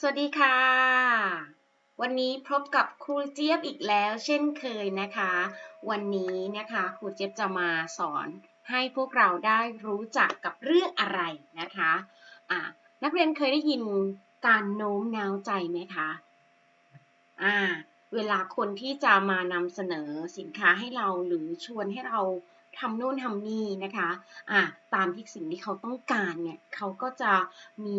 สวัสดีค่ะ วันนี้พบกับครูเจี๊ยบอีกแล้ว เช่นเคยนะคะ วันนี้นะคะครูเจี๊ยบจะมาสอนให้พวกเราได้รู้จักกับเรื่องอะไรนะคะอ่านักเรียนเคยได้ยินการโน้มน้าวใจไหมคะอ่าเวลาคนที่จะมานำเสนอสินค้าให้เราหรือชวนให้เรา ทำโน่นทำนี่นะคะอ่าตามที่สิ่งที่เขาต้องการเนี่ยเขาก็จะมี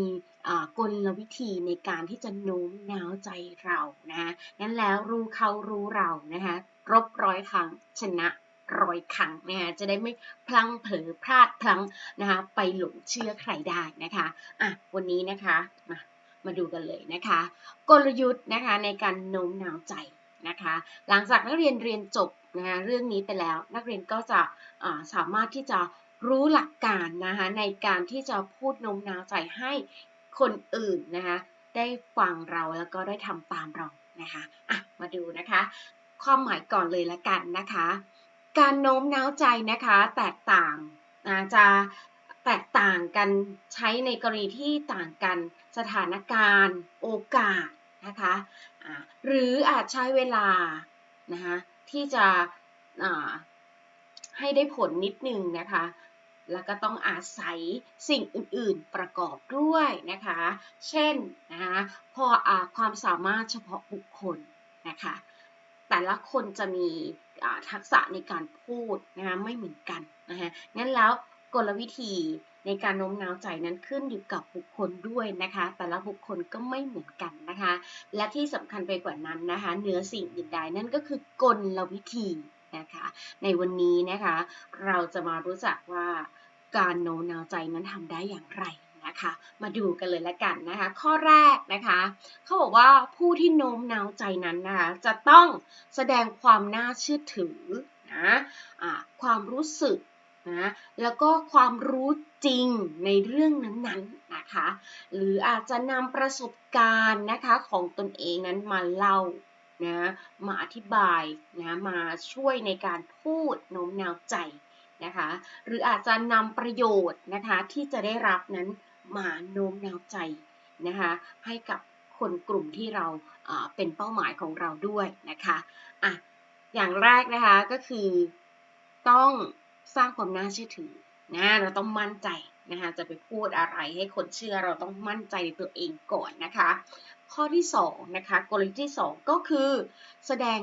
กลวิธีในการที่จะโน้มน้าวใจเรานะคะงั้นแล้วรู้เขารู้เรานะคะรบร้อยครั้งชนะร้อยครั้งนะคะจะได้ไม่พลังเผลอพลาดพลั้งนะคะไปหลงเชื่อใครได้นะคะอะวันนี้นะคะมามาดูกันเลยนะคะ กลยุทธ์นะคะในการโน้มน้าวใจนะคะ หลังจากนักเรียนเรียนจบ นะคะเรื่องนี้ไปแล้ว นักเรียนก็จะสามารถที่จะรู้หลักการนะคะในการที่จะพูดโน้มน้าวใจให้คนอื่นนะคะได้ฟังเราแล้วก็ได้ทำตามเรานะคะอะมาดูนะคะความหมายก่อนเลยละกันนะคะ การโน้มน้าวใจนะคะแตกต่างอาจะแตกต่างกันใช้ในกรณีที่ต่างกันสถานการณ์ โอกาสนะคะอ่าหรืออาจใช้เวลานะคะ ที่จะให้ได้ผลนิดนึงนะคะ แล้วก็ต้องอาศัยสิ่งอื่นๆประกอบด้วยนะคะ เช่นนะคะพออความสามารถเฉพาะบุคคลนะคะ แต่ละคนจะมีทักษะในการพูดนะคะไม่เหมือนกันนะคะงั้นแล้ว กลวิธีในการโน้มน้าวใจนั้นขึ้นอยู่กับบุคคลด้วยนะคะ แต่ละบุคคลก็ไม่เหมือนกันนะคะ และที่สำคัญไปกว่านั้นนะคะเหนือสิ่งอื่นใดนั่นก็คือกลวิธีนะคะ ในวันนี้นะคะ เราจะมารู้จักว่าการโน้มน้าวใจนั้นทำได้อย่างไรนะคะมาดูกันเลยละกันนะคะ ข้อแรกนะคะเขาบอกว่าผู้ที่โน้มน้าวใจนั้นนะคะจะต้องแสดงความน่าเชื่อถือนะะความรู้สึก นะแล้วก็ความรู้จริงในเรื่องนั้นๆนะคะ หรืออาจจะนำประสบการณ์นะคะของตนเองนั้นมาเล่านะมาอธิบายนะมาช่วยในการพูดโน้มน้าวใจนะคะหรืออาจจะนำประโยชน์นะคะที่จะได้รับนั้นมาโน้มน้าวใจนะคะให้กับคนกลุ่มที่เราเป็นเป้าหมายของเราด้วยนะคะอะอย่างแรกนะคะก็คือต้อง สร้างความน่าเชื่อถือนะเราต้องมั่นใจนะคะจะไปพูดอะไรให้คนเชื่อเราต้องมั่นใจในตัวเองก่อนนะคะ ข้อที่2นะคะกลยุทธ์ที่ 2 ก็คือแสดง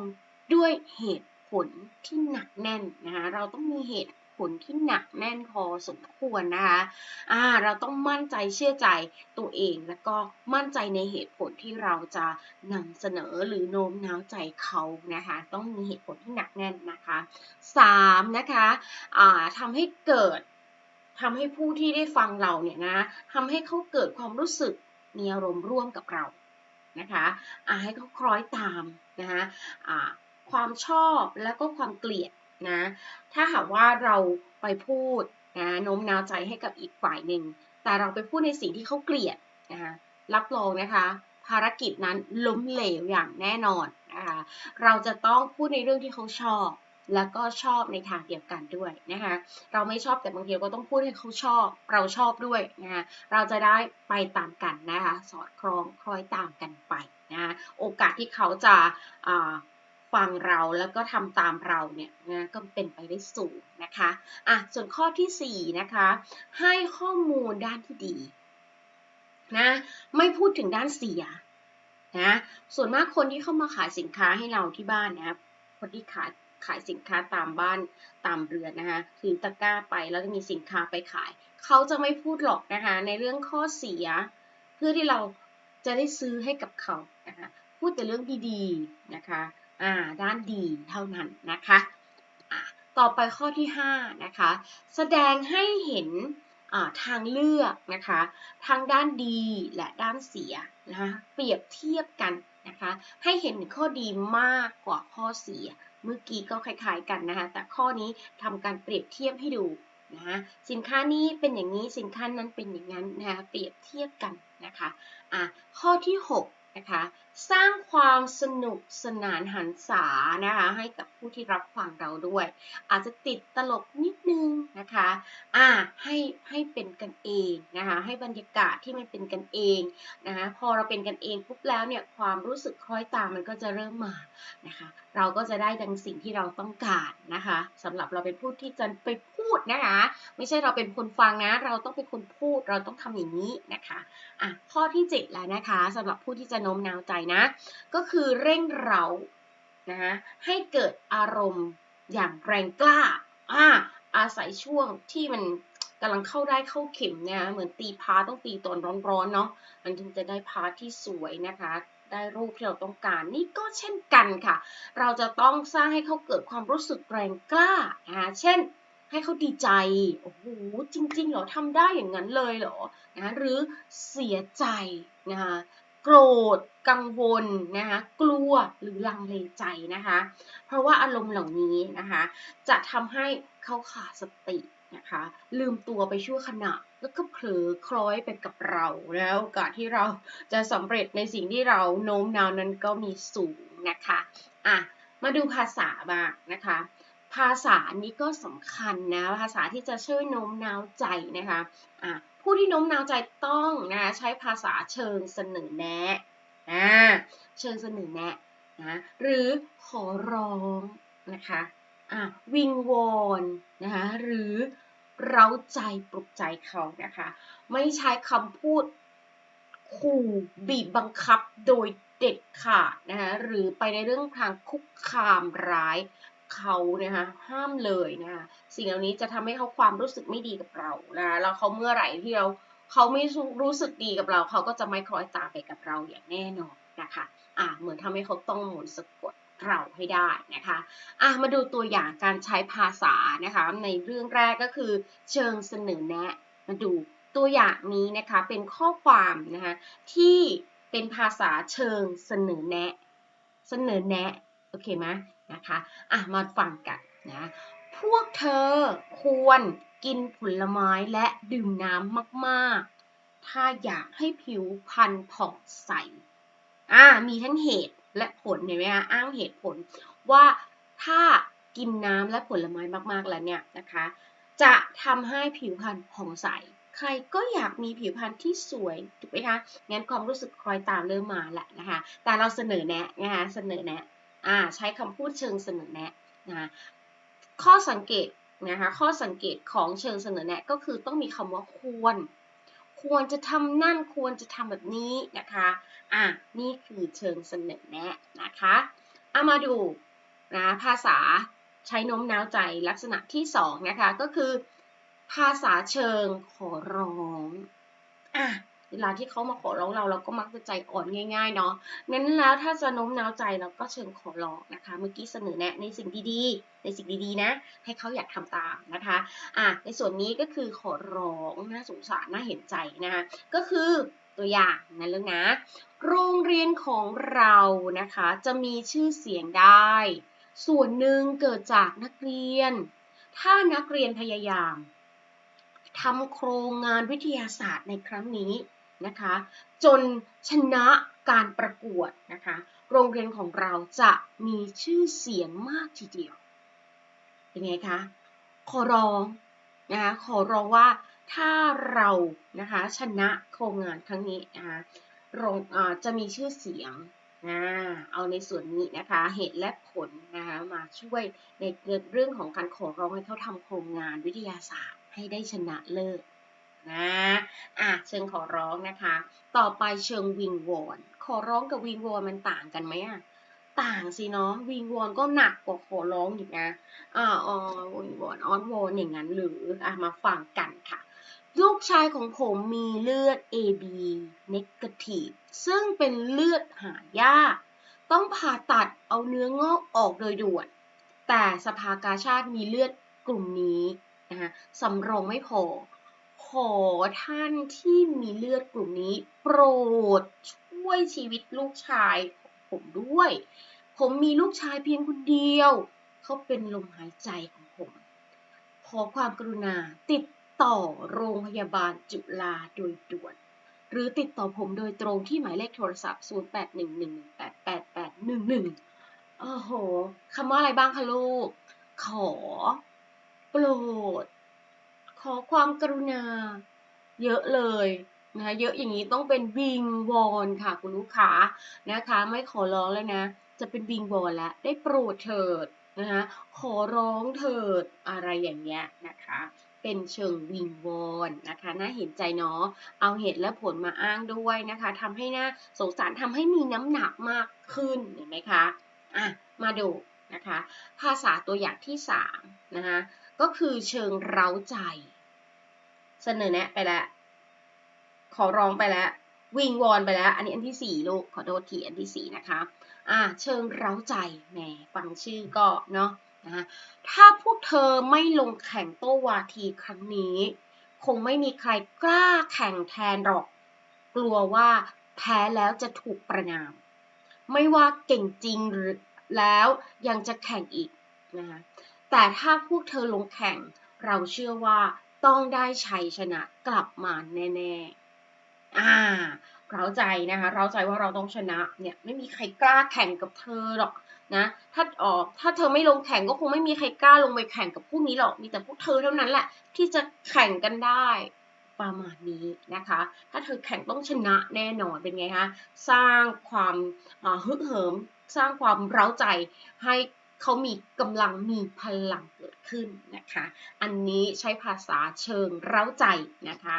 ด้วยเหตุผลที่หนักแน่นนะคะเราต้องมีเหตุผ ผลที่หนักแน่นพอสมควรนะคะอ่าเราต้องมั่นใจเชื่อใจตัวเองแล้วก็มั่นใจในเหตุผลที่เราจะนำเสนอหรือโน้มน้าวใจเขานะคะ ต้องมีเหตุผลที่หนักแน่นนะคะ3นะคะอ่าทำให้เกิดทำให้ผู้ที่ได้ฟังเราเนี่ยนะทำให้เขาเกิดความรู้สึกมีอารมณ์ร่วมกับเรานะคะอ่าให้เขาคล้อยตามนะคะอ่าความชอบแล้วก็ความเกลียด นะ ถ้าหากว่าเราไปพูดนะโน้มน้าวใจให้กับอีกฝ่ายหนึ่ง แต่เราไปพูดในสิ่งที่เขาเกลียดนะคะรับรองนะคะ ภารกิจนั้นล้มเหลวอย่างแน่นอนนะคะเราจะต้องพูดในเรื่องที่เขาชอบ แล้วก็ชอบในทางเดียวกันด้วยนะคะเราไม่ชอบแต่บางทีก็ต้องพูดให้เขาชอบ เราชอบด้วยนะคะเราจะได้ไปตามกันนะคะสอดคล้องคล้อยตามกันไปนะะโอกาสที่เขาจะ ฟังเราแล้วก็ทำตามเราเนี่ยนะก็เป็นไปได้สูงนะคะอะส่วนข้อที่4นะคะให้ข้อมูลด้านที่ดีนะไม่พูดถึงด้านเสียนะส่วนมากคนที่เข้ามาขายสินค้าให้เราที่บ้านนะครับคนที่ขายขายสินค้าตามบ้านตามเรือนนะคะถือตะกร้าไปแล้วจะมีสินค้าไปขาย เขาจะไม่พูดหรอกนะคะในเรื่องข้อเสีย เพื่อที่เราจะได้ซื้อให้กับเขานะคะพูดแต่เรื่องดีๆนะคะ ด้านดีเท่านั้นนะคะต่อไปข้อที่5นะคะแสดงให้เห็นทางเลือกนะคะทั้งด้านดีและด้านเสียนะคะเปรียบเทียบกันนะคะให้เห็นข้อดีมากกว่าข้อเสีย เมื่อกี้ก็คล้ายๆกันนะคะแต่ข้อนี้ทำการเปรียบเทียบให้ดูนะคะสินค้านี้เป็นอย่างนี้สินค้านั้นเป็นอย่างนั้นนะคะเปรียบเทียบกันนะคะะข้อที่ 6 นะคะสร้างความสนุกสนานหันษานะคะให้กับผู้ที่รับฟังเราด้วย อาจจะติดตลกนิดนึงนะคะอ่าให้ให้เป็นกันเองนะคะให้บรรยากาศที่มันเป็นกันเองนะคะพอเราเป็นกันเองปุ๊บแล้วเนี่ยความรู้สึกคล้อยตามมันก็จะเริ่มมานะคะเราก็จะได้ดังสิ่งที่เราต้องการนะคะสำหรับเราเป็นผู้ที่จะไปพูดนะคะไม่ใช่เราเป็นคนฟังนะ เราต้องเป็นคนพูดเราต้องทำอย่างนี้นะคะอะข้อที่ 7 แล้วนะคะสำหรับผู้ที่จะโน้มน้าวใจนะ ก็คือเร่งเร้านะคะให้เกิดอารมณ์อย่างแรงกล้าอ่าอาศัยช่วงที่มันกำลังเข้าได้เข้าเข็มเนี่ยเหมือนตีพาต้องตีตอนร้อนๆเนาะมันถึงจะได้พาที่สวยนะคะ ได้รูปที่เราต้องการนี่ก็เช่นกันค่ะ เราจะต้องสร้างให้เขาเกิดความรู้สึกแรงกล้านะคะเช่นให้เขาดีใจ โอ้โห จริงๆ เหรอทำได้อย่างนั้นเลยเหรอ นะ หรือเสียใจนะคะ โกรธ กังวลนะคะกลัวหรือลังเลใจนะคะ เพราะว่าอารมณ์เหล่านี้นะคะ จะทำให้เขาขาดสตินะคะลืมตัวไปชั่วขณะแล้วก็เผลอคล้อยไปกับเราแล้วโอกาสที่เราจะสำเร็จในสิ่งที่เราโน้มน้าวนั้นก็มีสูงนะคะอะมาดูภาษาบ้างนะคะ ภาษานี้ก็สำคัญนะ ภาษาที่จะช่วยโน้มน้าวใจนะคะะผู้ที่โน้มน้าวใจต้องนะใช้ภาษาเชิงเสนอแนะเชิงเสนอแนะนะหรือขอร้องนะคะะวิงวอนนะคะหรือเร้าใจปลุกใจเขานะคะ ไม่ใช้คำพูดขู่บีบบังคับโดยเด็ดขาดนะคะหรือไปในเรื่องทางคุกคามร้าย เขานะคะห้ามเลยนะคะสิ่งเหล่านี้จะทำให้เขาความรู้สึกไม่ดีกับเรานะแล้วเขาเมื่อไหร่ที่เราเขาไม่รู้สึกดีกับเรา เขาก็จะไม่คล้อยตามไปกับเราอย่างแน่นอนนะคะอะเหมือนทำให้เขาต้องมนสะกดเราให้ได้นะคะอะมาดูตัวอย่างการใช้ภาษานะคะในเรื่องแรกก็คือ เชิงเสนอแนะ มาดูตัวอย่างนี้นะคะเป็นข้อความนะคะที่เป็นภาษาเชิงเสนอแนะ เสนอแนะโอเคไหม นะคะอะมาฟังกันนะพวกเธอควรกินผลไม้และดื่มน้ำมากๆ ถ้าอยากให้ผิวพรรณผ่องใสอ่ามีทั้งเหตุและผลเห็นไหมคะอ้างเหตุผลว่าถ้ากินน้ำและผลไม้มากๆแล้วเนี่ยนะคะ จะทำให้ผิวพรรณผ่องใส ใครก็อยากมีผิวพรรณที่สวยถูกไหมคะงั้นความรู้สึกคอยตามเริ่มมาแหละนะคะ แต่เราเสนอแนะนะคะเสนอแนะ อ่าใช้คำพูดเชิงเสนอแนะนะข้อสังเกตนะคะข้อสังเกตของเชิงเสนอแนะก็คือต้องมีคำว่าควร ควรจะทำนั่นควรจะทำแบบนี้นะคะอะนี่คือเชิงเสนอแนะนะคะเอามาดูนะภาษาใช้โน้มน้าวใจลักษณะที่สองนะคะก็คือ ภาษาเชิงขอร้องอะ เวลาที่เขามาขอร้องเราเราก็มักจะใจอ่อนง่าย ๆ เนาะงั้นแล้วถ้าจะโน้มน้าวใจเราก็เชิงขอร้องนะคะ เมื่อกี้เสนอแนะในสิ่งดีๆ ในสิ่งดีๆนะ ให้เขาอยากทำตามนะคะอะในส่วนนี้ก็คือขอร้องน่าสงสารน่าเห็นใจนะคะก็คือตัวอย่างนะเรื่องนะ โรงเรียนของเรานะคะ จะมีชื่อเสียงได้ ส่วนหนึ่งเกิดจากนักเรียน ถ้านักเรียนพยายามทำโครงงานวิทยาศาสตร์ในครั้งนี้ นะคะ จนชนะการประกวดนะคะ โรงเรียนของเราจะมีชื่อเสียงมากทีเดียว เป็นไงคะ ขอร้องนะคะ ขอร้องว่าถ้าเรานะคะชนะโครงงานครั้งนี้นะคะโรงจะมีชื่อเสียงนะเอาในส่วนนี้นะคะ เหตุและผลนะคะมาช่วยในเรื่องของการขอร้องให้เขาทำโครงงานวิทยาศาสตร์ให้ได้ชนะเลิศ นะอะเชิงขอร้องนะคะ ต่อไปเชิงวิงวอนขอร้องกับวิงวอนมันต่างกันไหมอะต่างสิเนาะวิงวอนก็หนักกว่าขอร้องอีกนะอ่าอ๋อวิงวอนออนวอนอย่างนั้นหรืออะมาฟังกันค่ะ ลูกชายของผมมีเลือด AB negative ซึ่งเป็นเลือดหายาก ต้องผ่าตัดเอาเนื้องอกออกโดยด่วน แต่สภากาชาติมีเลือดกลุ่มนี้นะคะสำรองไม่พอ ท่านที่มีเลือดกลุ่มนี้ โปรดช่วยชีวิตลูกชายของผมด้วย ผมมีลูกชายเพียงคนเดียว เขาเป็นลมหายใจของผม ขอความกรุณาติดต่อโรงพยาบาลจุฬาโดยด่วน หรือติดต่อผมโดยตรงที่หมายเลขโทรศัพท์ 0811188811 โอ้โหคำว่าอะไรบ้างคะลูก ขอ โปรด ขอความกรุณา เยอะเลยนะคะเยอะอย่างนี้ต้องเป็นวิงวอนค่ะคุณลูกค้านะคะ ไม่ขอร้องแล้วนะ จะเป็นวิงวอนแล้วได้โปรดเถิดนะคะขอร้องเถิดอะไรอย่างเงี้ยนะคะ เป็นเชิงวิงวอนนะคะน่าเห็นใจเนาะเอาเหตุและผลมาอ้างด้วยนะคะทำให้หน่าสงสารทำให้มีน้ำหนักมากขึ้นเห็นไหมคะอะมาดูนะคะ ภาษาตัวอย่างที่3นะคะก็คือเชิงเร้าใจ เสนอแนะไปแล้ว ขอร้องไปแล้ว วิงวอนไปแล้ว อันนี้อันที่สี่ลูก ขอโทษทีอันที่สี่นะคะ อ่า เชิงเร้าใจแหมฟังชื่อก็เนาะนะถ้าพวกเธอไม่ลงแข่งโต้วาทีครั้งนี้ คงไม่มีใครกล้าแข่งแทนหรอก กลัวว่าแพ้แล้วจะถูกประนาม ไม่ว่าเก่งจริงหรือแล้วยังจะแข่งอีกนะคะแต่ถ้าพวกเธอลงแข่ง เราเชื่อว่า ต้องได้ชัยชนะกลับมาแน่ๆ อ่า เราใจนะคะ เราใจว่าเราต้องชนะเนี่ยไม่มีใครกล้าแข่งกับเธอหรอกนะ ถ้าออกถ้าเธอไม่ลงแข่งก็คงไม่มีใครกล้าลงไปแข่งกับพวกนี้หรอก มีแต่พวกเธอเท่านั้นแหละที่จะแข่งกันได้ประมาณนี้นะคะ ถ้าเธอแข่งต้องชนะแน่นอนเป็นไงคะ สร้างความฮึกเหิม สร้างความเร้าใจให้เขามีกำลังมีพลัง ขึ้นนะคะ อันนี้ใช้ภาษาเชิงเร้าใจนะคะ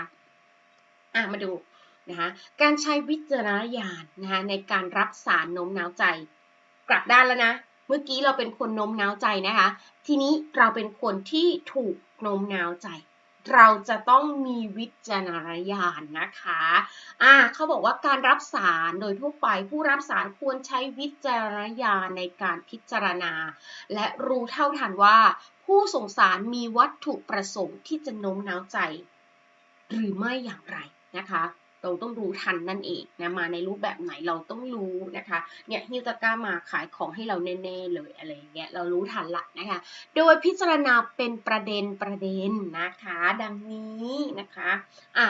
อะมาดูนะคะการใช้วิจารณญาณนะคะในการรับสารโน้มน้าวใจ กลับด้านแล้วนะ เมื่อกี้เราเป็นคนโน้มน้าวใจนะคะ ทีนี้เราเป็นคนที่ถูกโน้มน้าวใจ เราจะต้องมีวิจารณญาณนะคะ อ่าเขาบอกว่าการรับสารโดยทั่วไปผู้รับสารควรใช้วิจารณญาณในการพิจารณา และรู้เท่าทันว่า ผู้ส่งสารมีวัตถุประสงค์ที่จะโน้มน้าวใจ หรือไม่อย่างไรนะคะ เราต้องรู้ทันนั่นเองนะมาในรูปแบบไหนเราต้องรู้นะคะเนี่ยฮิวตะกล้ามาขายของให้เราแน่ๆเลยอะไรเงี้ยเรารู้ทันละนะคะโดยพิจารณาเป็นประเด็นประเด็นนะคะ ดังนี้นะคะอะ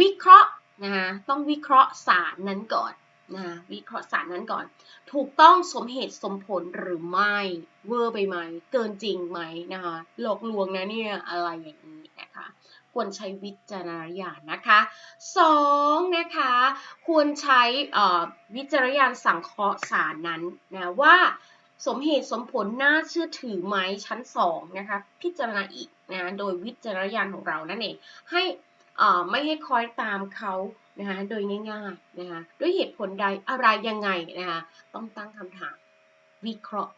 วิเคราะห์นะคะต้องวิเคราะห์สารนั้นก่อนนะวิเคราะห์สารนั้นก่อน ถูกต้องสมเหตุสมผลหรือไม่ เวอร์ไปไหม เกินจริงไหมนะคะหลอกลวงนะเนี่ยอะไรอย่างนี้นะคะ ควรใช้วิจารณญาณนะคะ 2. นะคะควรใช้วิจารณญาณสังเคราะห์สารนั้นนะว่าสมเหตุสมผลน่าเชื่อถือไหมชั้น2นะคะพิจารณาอีกนะโดยวิจารณญาณของเรานั่นเองให้ไม่ให้คอยตามเขานะคะโดยง่ายๆนะคะด้วยเหตุผลใดอะไรยังไงนะคะต้องตั้งคำถามวิเคราะห์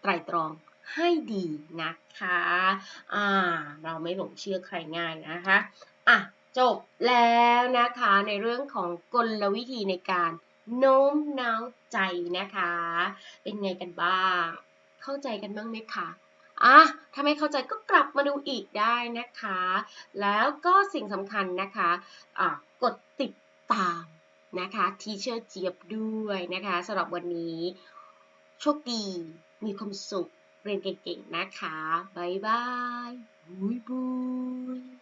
ไตรตรอง ให้ดีนะคะอ่าเราไม่หลงเชื่อใครง่ายนะคะอะจบแล้วนะคะในเรื่องของกลวิธีในการโน้มน้าวใจนะคะ เป็นไงกันบ้าง เข้าใจกันบ้างไหมคะอะถ้าไม่เข้าใจก็กลับมาดูอีกได้นะคะ แล้วก็สิ่งสำคัญนะคะะกดติดตามนะคะทีเชอร์เจี๊ยบด้วยนะคะสำหรับวันนี้ โชคดี มีความสุข เรียนเก่งๆนะคะ บ๊ายบายบุยบุย